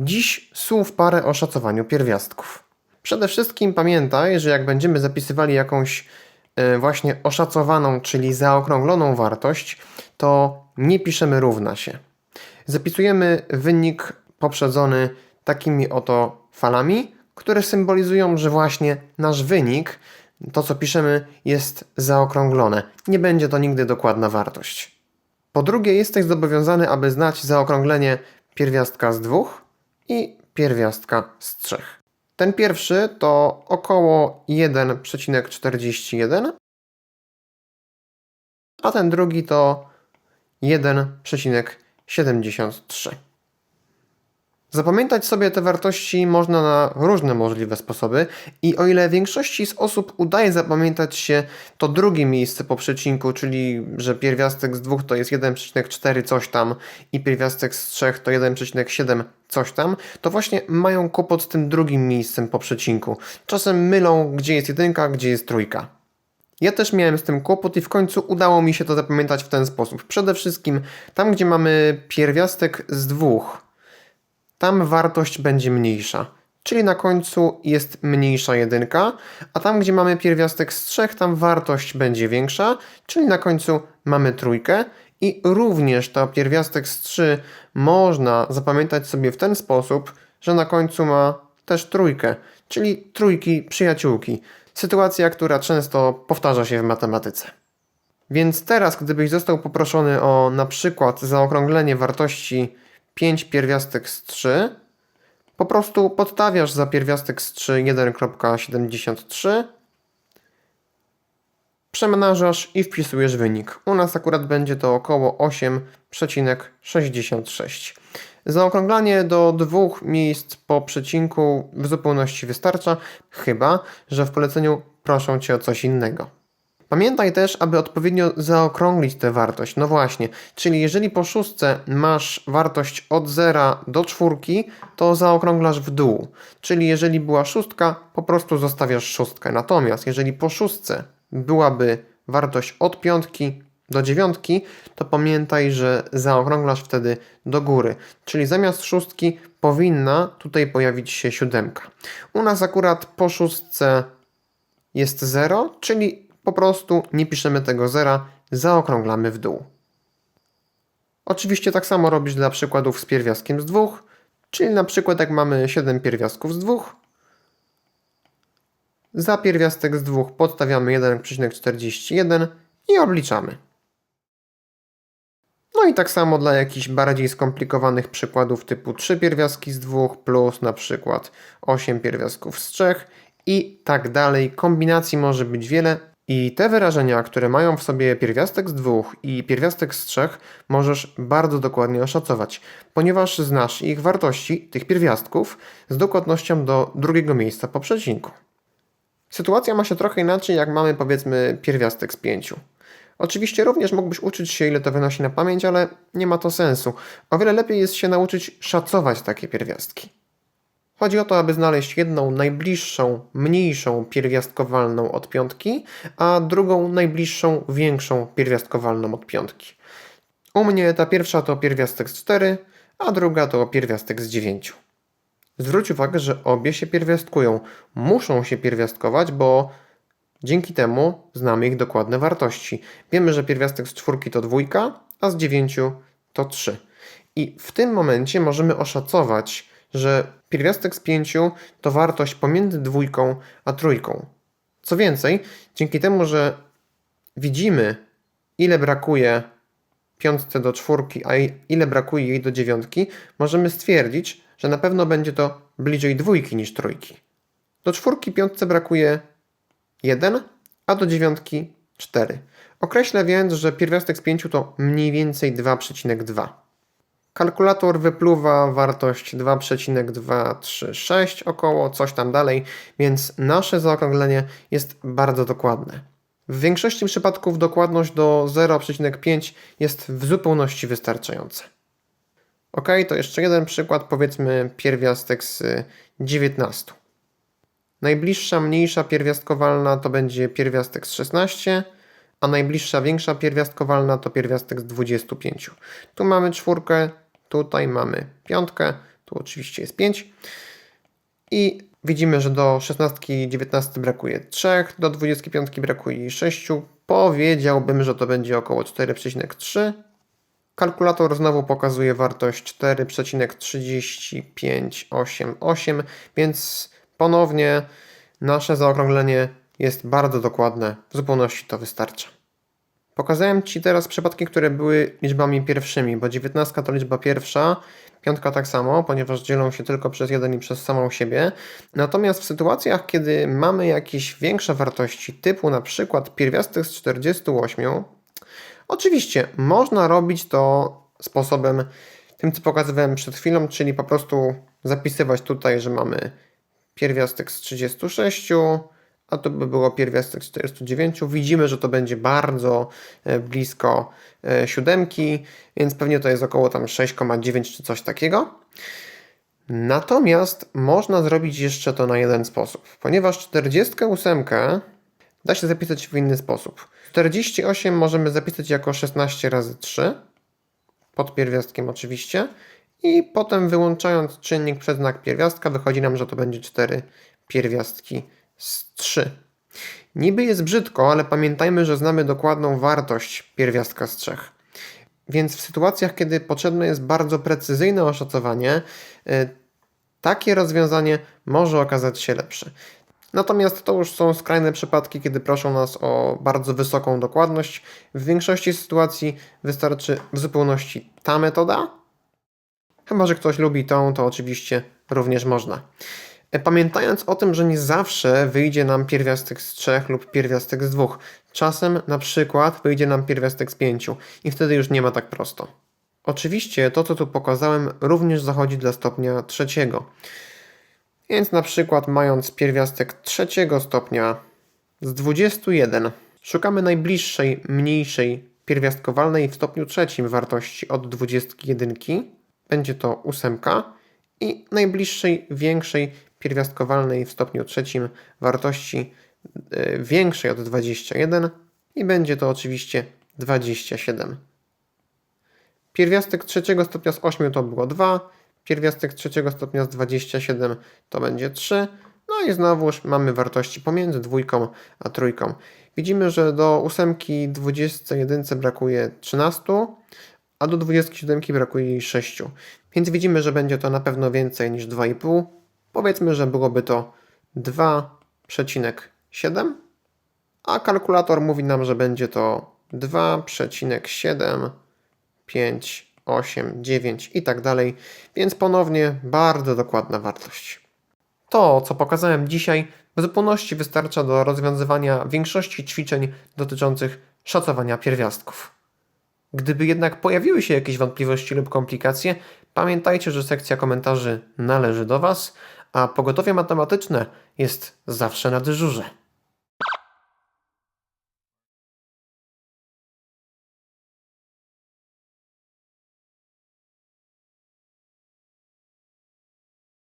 Dziś słów parę o szacowaniu pierwiastków. Przede wszystkim pamiętaj, że jak będziemy zapisywali jakąś e, właśnie oszacowaną, czyli zaokrągloną wartość, to nie piszemy równa się. Zapisujemy wynik poprzedzony takimi oto falami, które symbolizują, że właśnie nasz wynik, to co piszemy, jest zaokrąglone. Nie będzie to nigdy dokładna wartość. Po drugie, jesteś zobowiązany, aby znać zaokrąglenie pierwiastka z dwóch i pierwiastka z trzech. Ten pierwszy to około 1,41, a ten drugi to 1,73. Zapamiętać sobie te wartości można na różne możliwe sposoby i o ile większości z osób udaje zapamiętać się to drugie miejsce po przecinku, czyli że pierwiastek z dwóch to jest 1,4 coś tam i pierwiastek z trzech to 1,7 coś tam, to właśnie mają kłopot z tym drugim miejscem po przecinku. Czasem mylą, gdzie jest jedynka, gdzie jest trójka. Ja też miałem z tym kłopot i w końcu udało mi się to zapamiętać w ten sposób. Przede wszystkim tam, gdzie mamy pierwiastek z dwóch, tam wartość będzie mniejsza. Czyli na końcu jest mniejsza jedynka, a tam, gdzie mamy pierwiastek z trzech, tam wartość będzie większa, czyli na końcu mamy trójkę. I również to pierwiastek z 3 można zapamiętać sobie w ten sposób, że na końcu ma też trójkę, czyli trójki przyjaciółki. Sytuacja, która często powtarza się w matematyce. Więc teraz, gdybyś został poproszony o na przykład zaokrąglenie wartości 5 pierwiastek z 3, po prostu podstawiasz za pierwiastek z 3 1.73, przemnażasz i wpisujesz wynik. U nas akurat będzie to około 8,66. Zaokrąglanie do dwóch miejsc po przecinku w zupełności wystarcza, chyba że w poleceniu proszą Cię o coś innego. Pamiętaj też, aby odpowiednio zaokrąglić tę wartość. No właśnie, czyli jeżeli po szóstce masz wartość od 0 do czwórki, to zaokrąglasz w dół. Czyli jeżeli była szóstka, po prostu zostawiasz szóstkę. Natomiast jeżeli po szóstce byłaby wartość od piątki do dziewiątki, to pamiętaj, że zaokrąglasz wtedy do góry. Czyli zamiast szóstki powinna tutaj pojawić się siódemka. U nas akurat po szóstce jest 0, czyli po prostu nie piszemy tego zera, zaokrąglamy w dół. Oczywiście tak samo robisz dla przykładów z pierwiastkiem z dwóch, czyli na przykład jak mamy 7 pierwiastków z dwóch, za pierwiastek z dwóch podstawiamy 1,41 i obliczamy. No i tak samo dla jakichś bardziej skomplikowanych przykładów typu 3 pierwiastki z dwóch plus na przykład 8 pierwiastków z trzech i tak dalej. Kombinacji może być wiele i te wyrażenia, które mają w sobie pierwiastek z dwóch i pierwiastek z trzech, możesz bardzo dokładnie oszacować, ponieważ znasz ich wartości, tych pierwiastków, z dokładnością do drugiego miejsca po przecinku. Sytuacja ma się trochę inaczej, jak mamy powiedzmy pierwiastek z pięciu. Oczywiście również mógłbyś uczyć się, ile to wynosi na pamięć, ale nie ma to sensu. O wiele lepiej jest się nauczyć szacować takie pierwiastki. Chodzi o to, aby znaleźć jedną najbliższą, mniejszą pierwiastkowalną od piątki, a drugą najbliższą, większą pierwiastkowalną od piątki. U mnie ta pierwsza to pierwiastek z 4, a druga to pierwiastek z 9. Zwróć uwagę, że obie się pierwiastkują. Muszą się pierwiastkować, bo dzięki temu znamy ich dokładne wartości. Wiemy, że pierwiastek z czwórki to dwójka, a z 9 to 3. I w tym momencie możemy oszacować, że pierwiastek z 5 to wartość pomiędzy dwójką a trójką. Co więcej, dzięki temu, że widzimy, ile brakuje piątce do czwórki, a ile brakuje jej do dziewiątki, możemy stwierdzić, że na pewno będzie to bliżej dwójki niż trójki. Do czwórki piątce brakuje 1, a do dziewiątki 4. Określę więc, że pierwiastek z 5 to mniej więcej 2,2. Kalkulator wypluwa wartość 2,236 około, coś tam dalej, więc nasze zaokrąglenie jest bardzo dokładne. W większości przypadków dokładność do 0,5 jest w zupełności wystarczająca. Ok, to jeszcze jeden przykład, powiedzmy pierwiastek z 19. Najbliższa mniejsza pierwiastkowalna to będzie pierwiastek z 16, a najbliższa większa pierwiastkowalna to pierwiastek z 25. Tu mamy czwórkę, tutaj mamy piątkę, Tu oczywiście jest 5. I widzimy, że do 16 i 19 brakuje 3, do 25 brakuje 6. Powiedziałbym, że to będzie około 4,3. Kalkulator znowu pokazuje wartość 4,3588, więc ponownie nasze zaokrąglenie jest bardzo dokładne. W zupełności to wystarcza. Pokazałem Ci teraz przypadki, które były liczbami pierwszymi, bo 19 to liczba pierwsza, piątka tak samo, ponieważ dzielą się tylko przez jeden i przez samą siebie. Natomiast w sytuacjach, kiedy mamy jakieś większe wartości, typu na przykład pierwiastek z 48, oczywiście można robić to sposobem tym, co pokazywałem przed chwilą, czyli po prostu zapisywać tutaj, że mamy pierwiastek z 36, a to by było pierwiastek z 49. Widzimy, że to będzie bardzo e, blisko e, siódemki, więc pewnie to jest około tam 6,9 czy coś takiego. Natomiast można zrobić jeszcze to na jeden sposób, ponieważ 48 da się zapisać w inny sposób. 48 możemy zapisać jako 16 razy 3, pod pierwiastkiem oczywiście, i potem wyłączając czynnik przez znak pierwiastka wychodzi nam, że to będzie 4 pierwiastki z 3. Niby jest brzydko, ale pamiętajmy, że znamy dokładną wartość pierwiastka z 3. Więc w sytuacjach, kiedy potrzebne jest bardzo precyzyjne oszacowanie, y, takie rozwiązanie może okazać się lepsze. Natomiast to już są skrajne przypadki, kiedy proszą nas o bardzo wysoką dokładność. W większości sytuacji wystarczy w zupełności ta metoda. Chyba, że ktoś lubi tą, to oczywiście również można. Pamiętając o tym, że nie zawsze wyjdzie nam pierwiastek z 3 lub pierwiastek z 2. Czasem na przykład wyjdzie nam pierwiastek z 5 i wtedy już nie ma tak prosto. Oczywiście to, co tu pokazałem, również zachodzi dla stopnia trzeciego. Więc na przykład mając pierwiastek trzeciego stopnia z 21, szukamy najbliższej, mniejszej pierwiastkowalnej w stopniu trzecim wartości od 21. Będzie to ósemka i najbliższej, większej pierwiastkowalnej w stopniu trzecim wartości y, większej od 21 i będzie to oczywiście 27. Pierwiastek trzeciego stopnia z 8 to było 2, pierwiastek trzeciego stopnia z 27 to będzie 3, no i znowuż mamy wartości pomiędzy dwójką a trójką. Widzimy, że do ósemki 21 brakuje 13, a do 27 brakuje jej 6. Więc widzimy, że będzie to na pewno więcej niż 2,5. Powiedzmy, że byłoby to 2,7, a kalkulator mówi nam, że będzie to 2,7, 5, 8, 9 i tak dalej, więc ponownie bardzo dokładna wartość. To, co pokazałem dzisiaj, w zupełności wystarcza do rozwiązywania większości ćwiczeń dotyczących szacowania pierwiastków. Gdyby jednak pojawiły się jakieś wątpliwości lub komplikacje, pamiętajcie, że sekcja komentarzy należy do Was, a pogotowie matematyczne jest zawsze na dyżurze.